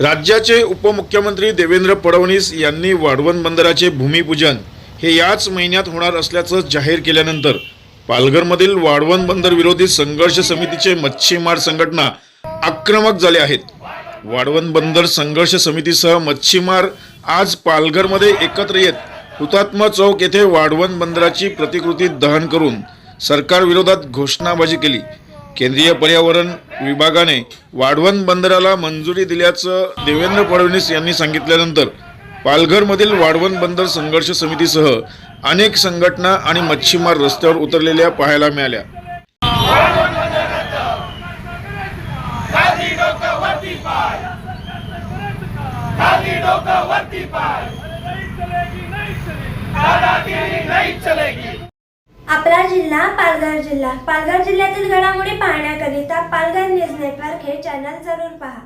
राज्याचे उपमुख्यमंत्री देवेंद्र फडणवीस यांनी वाढवण बंदराचे भूमिपूजन हे याच महिन्यात होणार असल्याचं जाहीर केल्यानंतर पालघरमधील वाढवण बंदर विरोधी संघर्ष समितीचे मच्छीमार संघटना आक्रमक झाले आहेत. वाढवण बंदर संघर्ष समितीसह मच्छीमार आज पालघरमध्ये एकत्र येत हुतात्मा चौक येथे वाढवण बंदराची प्रतिकृती दहन करून सरकारविरोधात घोषणाबाजी केली. केंद्रीय पर्यावरण विभागाने वाढवण बंदराला मंजुरी दिल्याचं देवेंद्र फडणवीस यांनी सांगितल्यानंतर पालघरमधील वाढवण बंदर संघर्ष समितीसह अनेक संघटना आणि मच्छीमार रस्त्यावर उतरलेल्या पाहायला मिळाल्या. आपला जिल्हा पालघर जिल्हा. पालघर जिल्ह्यातील घडामोडी पाहण्याकरिता पालघर न्यूज नेटवर्क हे चॅनल जरूर पहा.